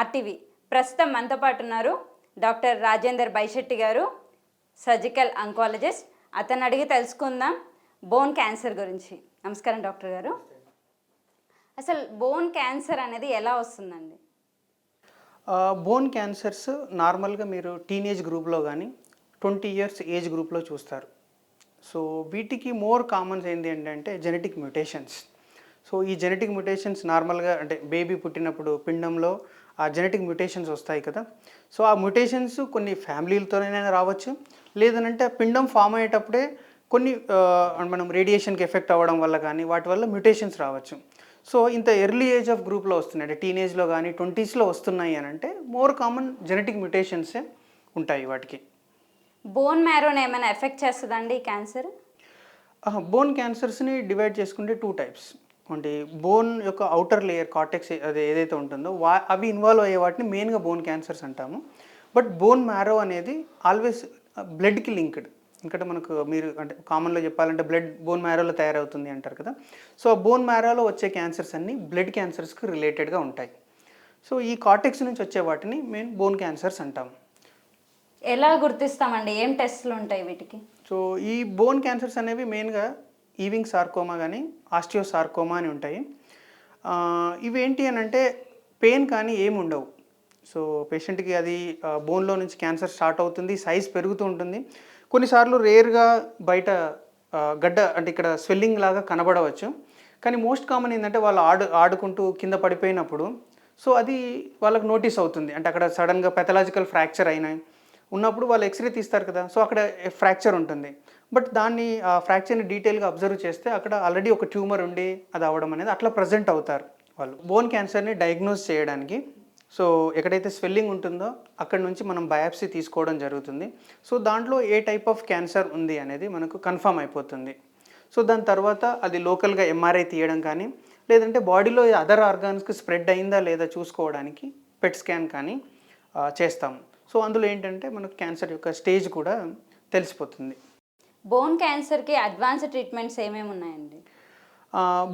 RTV. ప్రస్తుతం మనతో పాటు ఉన్నారు డాక్టర్ రాజేందర్ బైశెట్టి గారు సర్జికల్ అంకాలజిస్ట్. అతను అడిగి తెలుసుకుందాం బోన్ క్యాన్సర్ గురించి. నమస్కారం డాక్టర్ గారు. అసలు బోన్ క్యాన్సర్ అనేది ఎలా వస్తుందండి? బోన్ క్యాన్సర్స్ నార్మల్గా మీరు టీనేజ్ గ్రూప్లో కానీ ట్వంటీ ఇయర్స్ ఏజ్ గ్రూప్లో చూస్తారు. సో వీటికి మోర్ కామన్స్ ఏంటి ఏంటంటే జెనెటిక్ మ్యూటేషన్స్. సో ఈ జెనెటిక్ మ్యుటేషన్స్ నార్మల్గా అంటే బేబీ పుట్టినప్పుడు పిండంలో ఆ జెనెటిక్ మ్యుటేషన్స్ వస్తాయి కదా. సో ఆ మ్యుటేషన్స్ కొన్ని ఫ్యామిలీలతోనైనా రావచ్చు. లేదనంటే ఆ పిండం ఫామ్ అయ్యేటప్పుడే కొన్ని మనం రేడియేషన్కి ఎఫెక్ట్ అవ్వడం వల్ల కానీ వాటి వల్ల మ్యుటేషన్స్ రావచ్చు. సో ఇంత ఎర్లీ ఏజ్ ఆఫ్ గ్రూప్లో వస్తున్నాయి. అంటే టీనేజ్లో కానీ ట్వంటీస్లో వస్తున్నాయి అని అంటే మోర్ కామన్ జెనెటిక్ మ్యుటేషన్సే ఉంటాయి వాటికి. బోన్ మ్యారోని ఏమైనా ఎఫెక్ట్ చేస్తుందండి క్యాన్సర్ బోన్ క్యాన్సర్స్ని డివైడ్ చేసుకుంటే టూ టైప్స్ అంటే బోన్ యొక్క అవుటర్ లేయర్ కార్టెక్స్ అది ఏదైతే ఉంటుందో వా అవి ఇన్వాల్వ్ అయ్యే వాటిని మెయిన్గా బోన్ క్యాన్సర్స్ అంటాము. బట్ బోన్ మ్యారో అనేది ఆల్వేస్ బ్లడ్కి లింక్డ్ ఇక్కడ మనకు మీరు అంటే కామన్లో చెప్పాలంటే బ్లడ్ బోన్ మ్యారోలో తయారవుతుంది అంటారు కదా. సో ఆ బోన్ మ్యారోలో వచ్చే క్యాన్సర్స్ అన్నీ బ్లడ్ క్యాన్సర్స్కి రిలేటెడ్గా ఉంటాయి. సో ఈ కార్టెక్స్ నుంచి వచ్చే వాటిని మెయిన్ బోన్ క్యాన్సర్స్ అంటాము. ఎలా గుర్తిస్తామండి? ఏం టెస్ట్లు ఉంటాయి వీటికి? సో ఈ బోన్ క్యాన్సర్స్ అనేవి మెయిన్గా ఈవింగ్ సార్కోమా కానీ ఆస్టియో సార్కోమా అని ఉంటాయి. ఇవేంటి అని అంటే పెయిన్ కానీ ఏమి ఉండవు సో పేషెంట్కి అది బోన్లో నుంచి క్యాన్సర్ స్టార్ట్ అవుతుంది సైజ్ పెరుగుతూ ఉంటుంది. కొన్నిసార్లు రేర్గా బయట గడ్డ అంటే ఇక్కడ స్వెల్లింగ్ లాగా కనబడవచ్చు. కానీ మోస్ట్ కామన్ ఏంటంటే వాళ్ళు ఆడు ఆడుకుంటూ కింద పడిపోయినప్పుడు సో అది వాళ్ళకి నోటీస్ అవుతుంది. అంటే అక్కడ సడన్గా పెథలాజికల్ ఫ్రాక్చర్ అయినాయి. ఉన్నప్పుడు వాళ్ళు ఎక్స్రే తీస్తారు కదా సో అక్కడ ఫ్రాక్చర్ ఉంటుంది. బట్ దాన్ని ఆ ఫ్రాక్చర్ని డీటెయిల్గా అబ్జర్వ్ చేస్తే అక్కడ ఆల్రెడీ ఒక ట్యూమర్ ఉండి అది అవ్వడం అనేది అట్లా ప్రజెంట్ అవుతారు వాళ్ళు. బోన్ క్యాన్సర్ని డయాగ్నోస్ చేయడానికి సో ఎక్కడైతే స్వెల్లింగ్ ఉంటుందో అక్కడ నుంచి మనం బయాప్సీ తీసుకోవడం జరుగుతుంది. సో దాంట్లో ఏ టైప్ ఆఫ్ క్యాన్సర్ ఉంది అనేది మనకు కన్ఫర్మ్ అయిపోతుంది. సో దాని తర్వాత అది లోకల్గా ఎంఆర్ఐ తీయడం కానీ లేదంటే బాడీలో అదర్ ఆర్గాన్స్కి స్ప్రెడ్ అయిందా లేదా చూసుకోవడానికి పెట్ స్కాన్ కానీ చేస్తాము. సో అందులో ఏంటంటే మనకు క్యాన్సర్ యొక్క స్టేజ్ కూడా తెలిసిపోతుంది. బోన్ క్యాన్సర్కి అడ్వాన్స్ ట్రీట్మెంట్స్ ఏమేమి ఉన్నాయండి?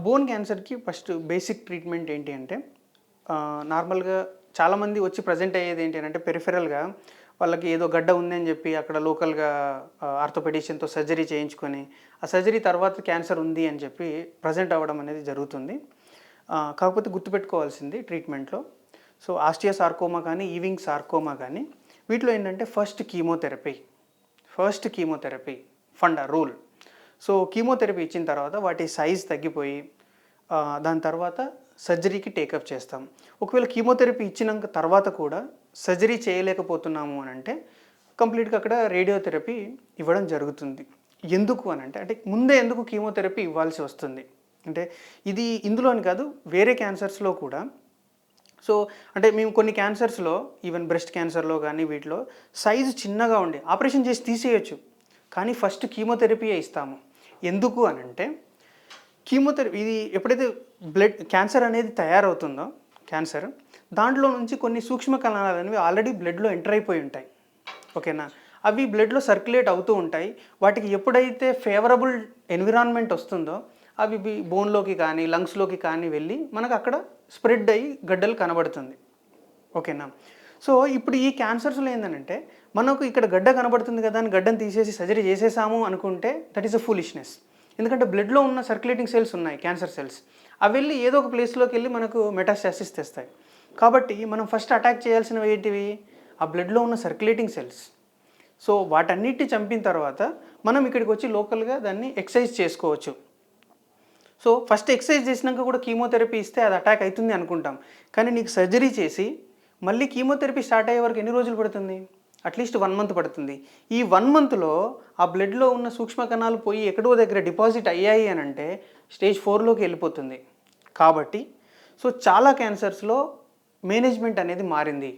బోన్ క్యాన్సర్కి ఫస్ట్ బేసిక్ ట్రీట్మెంట్ ఏంటి అంటే నార్మల్గా చాలామంది వచ్చి ప్రజెంట్ అయ్యేది ఏంటి అంటే పెరిఫెరల్గా వాళ్ళకి ఏదో గడ్డ ఉంది అని చెప్పి అక్కడ లోకల్గా ఆర్థోపెడిషన్తో సర్జరీ చేయించుకొని ఆ సర్జరీ తర్వాత క్యాన్సర్ ఉంది అని చెప్పి ప్రజెంట్ అవ్వడం అనేది జరుగుతుంది. కాకపోతే గుర్తుపెట్టుకోవాల్సింది ట్రీట్మెంట్లో. సో ఆస్టియా సార్కోమా కానీ ఈవింగ్ సార్కోమా కానీ వీటిలో ఏంటంటే first chemotherapy. First chemotherapy. Funda rule. So chemotherapy ఇచ్చిన తర్వాత వాటి సైజ్ తగ్గిపోయి దాని తర్వాత సర్జరీకి టేకప్ చేస్తాం. ఒకవేళ కీమోథెరపీ ఇచ్చినాక తర్వాత కూడా సర్జరీ చేయలేకపోతున్నాము అని అంటే కంప్లీట్గా అక్కడ రేడియోథెరపీ ఇవ్వడం జరుగుతుంది. ఎందుకు అని అంటే అంటే ముందే ఎందుకు కీమోథెరపీ ఇవ్వాల్సి వస్తుంది? అంటే ఇది ఇందులో అని కాదు వేరే క్యాన్సర్స్లో కూడా. సో అంటే మేము కొన్ని క్యాన్సర్స్లో ఈవెన్ బ్రెస్ట్ క్యాన్సర్లో కానీ వీటిలో సైజు చిన్నగా ఉండి ఆపరేషన్ చేసి తీసేయచ్చు. కానీ ఫస్ట్ కీమోథెరపీయే ఇస్తాము? ఎందుకు అని అంటే కీమోథెరపీ ఇది ఎప్పుడైతే బ్లడ్ క్యాన్సర్ అనేది తయారవుతుందో క్యాన్సర్ దాంట్లో నుంచి కొన్ని సూక్ష్మ కణాలు అనేవి ఆల్రెడీ బ్లడ్లో ఎంటర్ అయిపోయి ఉంటాయి. ఓకేనా? అవి బ్లడ్లో సర్క్యులేట్ అవుతూ ఉంటాయి. వాటికి ఎప్పుడైతే ఫేవరబుల్ ఎన్విరాన్మెంట్ వస్తుందో అవి బోన్లోకి కానీ లంగ్స్లోకి కానీ వెళ్ళి మనకు అక్కడ స్ప్రెడ్ అయ్యి గడ్డలు కనబడుతుంది. ఓకేనా? సో ఇప్పుడు ఈ క్యాన్సర్స్లో ఏంటంటే మనకు ఇక్కడ గడ్డ కనబడుతుంది కదా అని గడ్డను తీసేసి సర్జరీ చేసేసాము అనుకుంటే దట్ ఈస్ అ ఫూలిష్నెస్ ఎందుకంటే బ్లడ్లో ఉన్న సర్క్యులేటింగ్ సెల్స్ ఉన్నాయి క్యాన్సర్ సెల్స్ అవి వెళ్ళి ఏదో ఒక ప్లేస్లోకి వెళ్ళి మనకు మెటాస్టాసిస్ తెస్తాయి. కాబట్టి మనం ఫస్ట్ అటాక్ చేయాల్సినవి ఏంటివి? ఆ బ్లడ్లో ఉన్న సర్క్యులేటింగ్ సెల్స్ సో వాటన్నిటిని చంపిన తర్వాత మనం ఇక్కడికి వచ్చి లోకల్గా దాన్ని ఎక్సర్సైజ్ చేసుకోవచ్చు. సో ఫస్ట్ ఎక్సర్సైజ్ చేసినాక కూడా కీమోథెరపీ ఇస్తే అది అటాక్ అవుతుంది అనుకుంటాం. కానీ నీకు సర్జరీ చేసి మళ్ళీ కీమోథెరపీ స్టార్ట్ అయ్యే వరకు ఎన్ని రోజులు పడుతుంది? అట్లీస్ట్ వన్ మంత్ పడుతుంది. ఈ వన్ మంత్లో ఆ బ్లడ్లో ఉన్న సూక్ష్మ కణాలు పోయి ఎక్కడో దగ్గర డిపాజిట్ అయ్యాయి అని అంటే స్టేజ్ ఫోర్లోకి వెళ్ళిపోతుంది. కాబట్టి సో చాలా క్యాన్సర్స్లో మేనేజ్మెంట్ అనేది మారింది.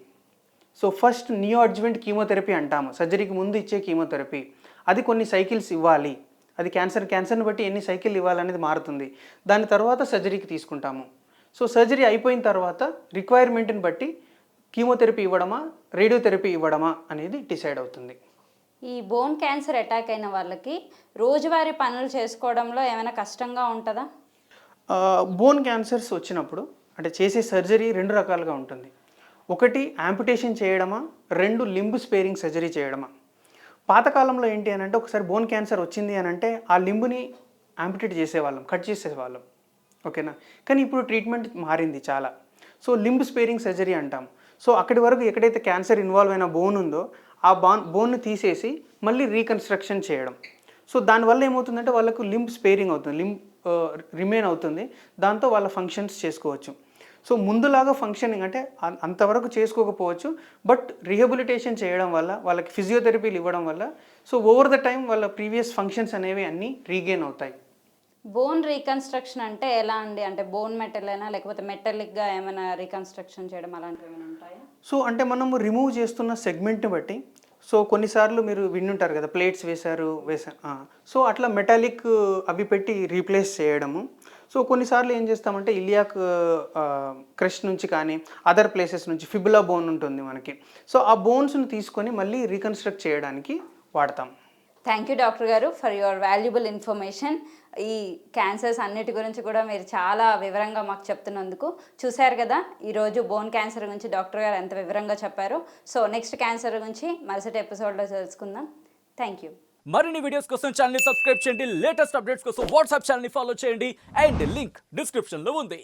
సో ఫస్ట్ నియో అడ్జ్మెంట్ కీమోథెరపీ అంటాము. సర్జరీకి ముందు ఇచ్చే కీమోథెరపీ అది కొన్ని సైకిల్స్ ఇవ్వాలి. అది క్యాన్సర్ క్యాన్సర్ని బట్టి ఎన్ని సైకిల్ ఇవ్వాలనేది మారుతుంది. దాని తర్వాత సర్జరీకి తీసుకుంటాము. సో సర్జరీ అయిపోయిన తర్వాత రిక్వైర్మెంట్ని బట్టి కీమోథెరపీ ఇవ్వడమా రేడియోథెరపీ ఇవ్వడమా అనేది డిసైడ్ అవుతుంది. ఈ బోన్ క్యాన్సర్ అటాక్ అయిన వాళ్ళకి రోజువారీ పనులు చేసుకోవడంలో ఏమైనా కష్టంగా ఉంటుందా? బోన్ క్యాన్సర్స్ వచ్చినప్పుడు అంటే చేసే సర్జరీ రెండు రకాలుగా ఉంటుంది. ఒకటి యాంపిటేషన్ చేయడమా రెండు లింబ్ స్పేరింగ్ సర్జరీ చేయడమా. పాతకాలంలో ఏంటి అని అంటే ఒకసారి బోన్ క్యాన్సర్ వచ్చింది అని అంటే ఆ లింబుని యాంపిటేట్ చేసేవాళ్ళం కట్ చేసేవాళ్ళం. ఓకేనా? కానీ ఇప్పుడు ట్రీట్మెంట్ మారింది చాలా. సో లింబ్ స్పేరింగ్ సర్జరీ అంటాం. సో అక్కడి వరకు ఎక్కడైతే క్యాన్సర్ ఇన్వాల్వ్ అయిన బోన్ ఉందో ఆ బాన్ బోన్ని తీసేసి మళ్ళీ రీకన్స్ట్రక్షన్ చేయడం. సో దానివల్ల ఏమవుతుందంటే వాళ్ళకు లింబ్ స్పేరింగ్ అవుతుంది లింబ్ రిమైన్ అవుతుంది. దాంతో వాళ్ళ ఫంక్షన్స్ చేసుకోవచ్చు. సో ముందులాగా ఫంక్షనింగ్ అంటే అంతవరకు చేసుకోకపోవచ్చు. బట్ రీహబిలిటేషన్ చేయడం వల్ల వాళ్ళకి ఫిజియోథెరపీలు ఇవ్వడం వల్ల సో ఓవర్ ద టైం వాళ్ళ ప్రీవియస్ ఫంక్షన్స్ అనేవి అన్నీ రీగెయిన్ అవుతాయి. బోన్ రీకన్స్ట్రక్షన్ అంటే ఎలా అండి? అంటే బోన్ మెటల్ అయినా లేకపోతే మెటలిక్గా ఏమైనా రీకన్స్ట్రక్షన్ చేయడం అలాంటివి సో అంటే మనము రిమూవ్ చేస్తున్న సెగ్మెంట్ని బట్టి సో కొన్నిసార్లు మీరు విన్నుంటారు కదా ప్లేట్స్ వేశారు వేశారు సో అట్లా మెటాలిక్ అవి పెట్టి రీప్లేస్ చేయడము. సో కొన్నిసార్లు ఏం చేస్తామంటే ఇలియాక్ క్రష్ నుంచి కానీ అదర్ ప్లేసెస్ నుంచి ఫిబులా బోన్ ఉంటుంది మనకి. సో ఆ బోన్స్ని తీసుకొని మళ్ళీ రీకన్స్ట్రక్ట్ చేయడానికి వాడతాం. థ్యాంక్ యూ డాక్టర్ గారు ఫర్ యువర్ వాల్యుబుల్ ఇన్ఫర్మేషన్. ఈ క్యాన్సర్స్ అన్నిటి గురించి కూడా మీరు చాలా వివరంగా మాకు చెప్తున్నందుకు. చూశారు కదా ఈరోజు బోన్ క్యాన్సర్ గురించి డాక్టర్ గారు ఎంత వివరంగా చెప్పారు. సో నెక్స్ట్ క్యాన్సర్ గురించి మరుసటి ఎపిసోడ్లో తెలుసుకుందాం. Thank you. మరిన్ని వీడియోస్ కోసం ఛానల్ సబ్స్క్రైబ్ చేయండి. లేటెస్ట్ అప్డేట్స్ కోసం వాట్సాప్ ఛానల్ని ఫాలో చేయండి. అండ్ లింక్ డిస్క్రిప్షన్లో ఉంది.